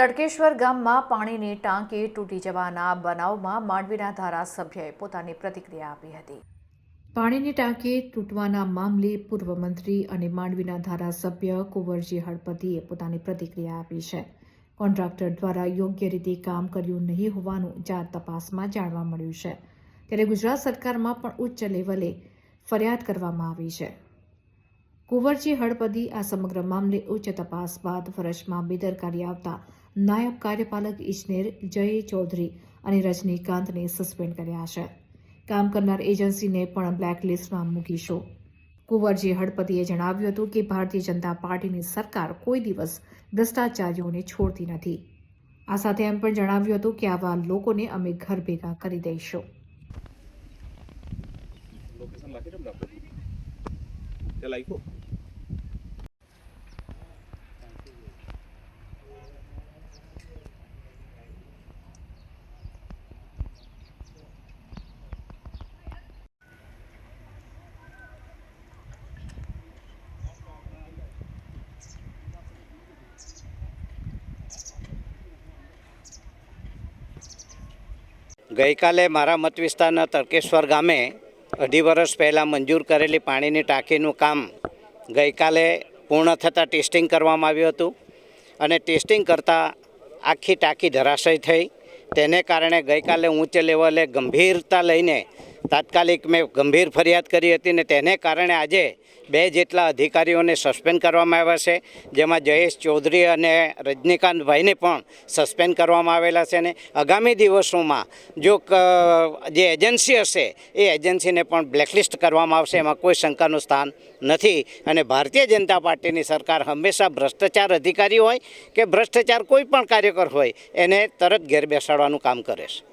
તડકેશ્વર ગામમાં પાણીની ટાંકી તૂટી જવાના બનાવમાં માંડવીના ધારાસભ્યએ પોતાની પ્રતિક્રિયા આપી હતી. પાણીની ટાંકી તૂટવાના મામલે પૂર્વ મંત્રી અને માંડવીના ધારાસભ્ય કુંવરજી હળપતિએ પોતાની પ્રતિક્રિયા આપી છે. કોન્ટ્રાક્ટર દ્વારા યોગ્ય રીતે કામ કર્યું નહીં હોવાનું જાત તપાસમાં જાણવા મળ્યું છે. ત્યારે ગુજરાત સરકારમાં પણ ઉચ્ચ લેવલે ફરિયાદ કરવામાં આવી છે. કુંવરજી હળપદી આ સમગ્ર મામલે ઉચ્ચ તપાસ બાદ ફરજમાં બેદરકારી આવતા નાયબ કાર્યપાલક ઇજનેર જય ચૌધરી અને રજનીકાંતને સસ્પેન્ડ કર્યા છે. કામ કરનાર એજન્સીને પણ બ્લેકલિસ્ટમાં મૂકીશું. કુંવરજી હળપતિએ જણાવ્યું હતું કે ભારતીય જનતા પાર્ટીની સરકાર કોઈ દિવસ ભ્રષ્ટાચારીઓને છોડતી નથી. આ સાથે એમ પણ જણાવ્યું હતું કે આવા લોકોને અમે ઘર ભેગા કરી દઈશું. લોકેશન લખી દઉં ગઈકાલે મારા મત વિસ્તારના તર્કેશ્વર ગામે અઢી વર્ષ પહેલાં મંજૂર કરેલી પાણીની ટાંકીનું કામ ગઈકાલે પૂર્ણ થતાં ટેસ્ટિંગ કરવામાં આવ્યું હતું અને ટેસ્ટિંગ કરતાં આખી ટાંકી ધરાશય થઈ. તેને કારણે ગઈકાલે ઉચ્ચ લેવલે ગંભીરતા લઈને તાત્કાલિક મેં ગંભીર ફરિયાદ કરી હતી ને તેને કારણે આજે બે જેટલા અધિકારીઓને સસ્પેન્ડ કરવામાં આવ્યા છે, જેમાં જયેશ ચૌધરી અને રજનીકાંતભાઈને પણ સસ્પેન્ડ કરવામાં આવેલા છે ને આગામી દિવસોમાં જો જે એજન્સી હશે, એ એજન્સીને પણ બ્લેકલિસ્ટ કરવામાં આવશે, એમાં કોઈ શંકાનું સ્થાન નથી. અને ભારતીય જનતા પાર્ટીની સરકાર હંમેશા ભ્રષ્ટાચાર અધિકારી હોય કે ભ્રષ્ટાચાર કોઈ પણ કાર્યકર હોય, એને તરત ઘેર બેસાડવાનું કામ કરે છે.